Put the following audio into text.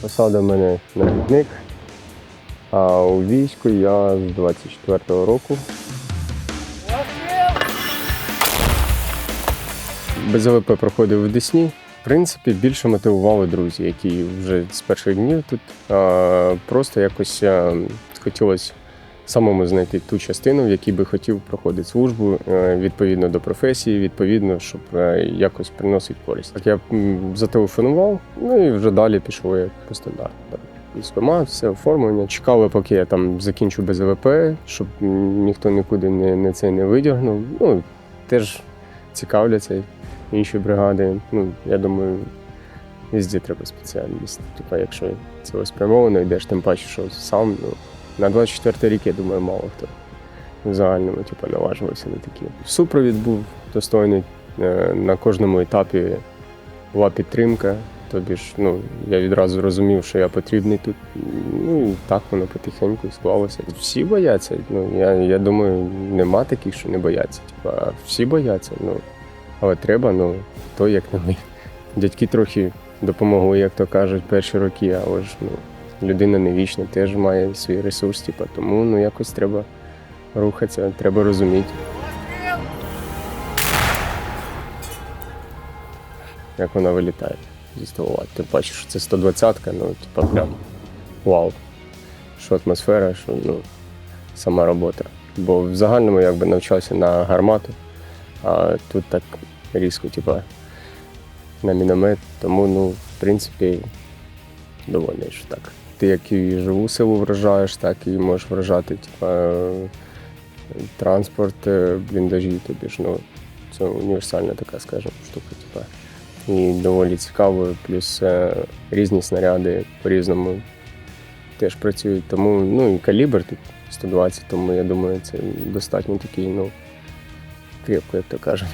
Посада в мене навідник, а у війську я з 24-го року. БЗВП проходив у Десні. В принципі, більше мотивували друзі, які вже з перших днів тут. А, просто якось а, хотілося самому знайти ту частину, в якій би хотів проходити службу е, відповідно до професії, відповідно, щоб е, якось приносити користь. Так я зателефонував, ну і вже далі пішов як по стандарту. Так. Все оформлення. Чекали, поки я там закінчу БЗВП, щоб ніхто нікуди не, не це не видягнув. Ну, теж цікавляться інші бригади. Ну, я думаю, везде треба спеціальність. Типа, якщо цілеспрямовано йдеш, тим паче, що сам ну, на 24 рік, я думаю, мало хто в загальному типу, наважувався на такі. Супровід був достойний е, на кожному етапі була підтримка. Тобі ж, ну, я відразу розумів, що я потрібний тут. Ну і так воно потихеньку склалося. Всі бояться. Ну, я, я думаю, нема таких, що не бояться. Типа, всі бояться. Ну, але треба, ну, то як не ми. Дядьки трохи допомогли, як то кажуть, перші роки, але ж ну, людина не вічна, теж має свій ресурс, типа, тому ну, якось треба рухатися, треба розуміти. Як вона вилітає зі ствола. Ти бачиш, що це 120-ка, ну, типа, прям вау. Що атмосфера, що ну, сама робота. Бо в загальному якби навчався на гармату, а тут так різко, типа, на міномет. Тому, ну, в принципі, доволі що так. Ти як і живу силу вражаєш, так і можеш вражати, типа, транспорт, е, бліндажі, тобі ж, ну, це універсальна така, скажімо, штука, типа. І доволі цікаво, плюс е, різні снаряди по-різному теж працюють. Тому ну і калібр тут 120, тому я думаю, це достатньо такий, ну, крепко, як то кажуть.